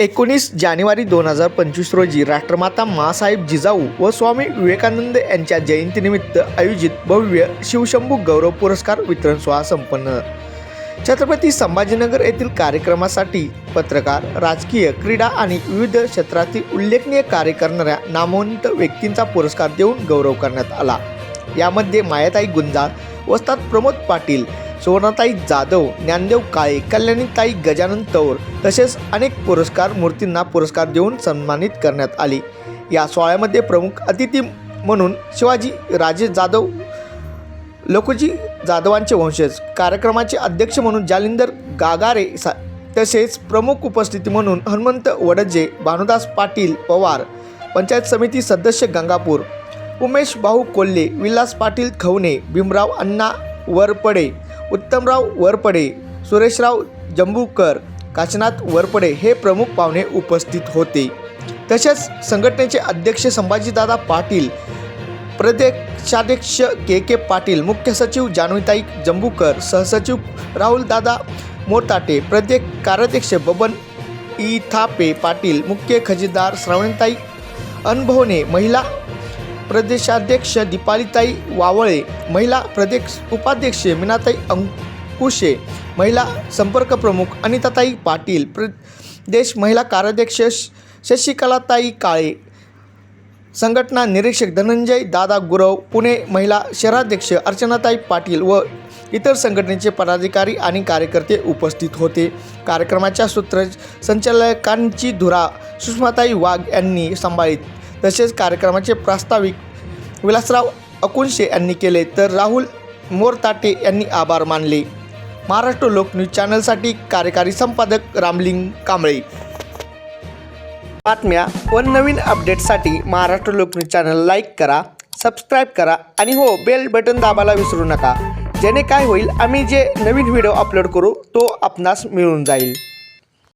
एकोणीस जानेवारी दोन हजार पंचवीस रोजी राष्ट्रमाता मासाहेब जिजाऊ व स्वामी विवेकानंद यांच्या जयंतीनिमित्त आयोजित भव्य शिवशंभू गौरव पुरस्कार वितरण सोहळा संपन्न. छत्रपती संभाजीनगर येथील कार्यक्रमासाठी पत्रकार राजकीय क्रीडा आणि विविध क्षेत्रातील उल्लेखनीय कार्य करणाऱ्या नामवंत व्यक्तींचा पुरस्कार देऊन गौरव करण्यात आला. यामध्ये मायाताई गुंजाळ वस्ताद प्रमोद पाटील सुवर्णाताई जाधव ज्ञानदेव काळे कल्याणीताई गजानन तौर तसेच अनेक पुरस्कार मूर्तींना पुरस्कार देऊन सन्मानित करण्यात आले. या सोहळ्यामध्ये प्रमुख अतिथी म्हणून शिवाजी राजे जाधव लोकजी जाधवांचे वंशज कार्यक्रमाचे अध्यक्ष म्हणून जालिंदर गागारे सा तसेच प्रमुख उपस्थिती म्हणून हनुमंत वडजे भानुदास पाटील पवार पंचायत समिती सदस्य गंगापूर उमेश भाऊ कोल्हे विलास पाटील खवणे भीमराव अण्णा वरपडे उत्तमराव वरपडे सुरेशराव जंबूकर काशनाथ वरपडे हे प्रमुख पाहुणे उपस्थित होते. तसेच संघटनेचे अध्यक्ष संभाजीदादा पाटील प्रदेशाध्यक्ष के के पाटील मुख्य सचिव जान्हवीताई जंबूकर सहसचिव राहुलदादा मोरताटे प्रदेश कार्याध्यक्ष बबन इथापे पाटील मुख्य खजेदार श्रावणताई अनुभवने महिला प्रदेशाध्यक्ष दीपालीताई वावळे महिला प्रदेश उपाध्यक्ष मीनाताई अंकुशे महिला संपर्क प्रमुख अनिताताई पाटील प्रदेश महिला कार्याध्यक्ष श- शशिकलाताई काळे संघटना निरीक्षक धनंजय दादा गुरव पुणे महिला शहराध्यक्ष अर्चनाताई पाटील व इतर संघटनेचे पदाधिकारी आणि कार्यकर्ते उपस्थित होते. कार्यक्रमाच्या सूत्र संचालकांची धुरा सुषमाताई वाघ यांनी सांभाळीत. तसेच कार्यक्रमाचे प्रास्ताविक विलासराव अकुंशे यांनी केले तर राहुल मोरताटे यांनी आभार मानले. महाराष्ट्र लोकन्यूज चॅनलसाठी कार्यकारी संपादक रामलिंग कांबळे. बातम्या व नवीन अपडेटसाठी महाराष्ट्र लोकन्यूज चॅनल लाईक करा सबस्क्राईब करा आणि हो बेल बटन दाबायला विसरू नका. जेणे काय होईल आम्ही जे नवीन व्हिडिओ अपलोड करू तो आपणास मिळून जाईल.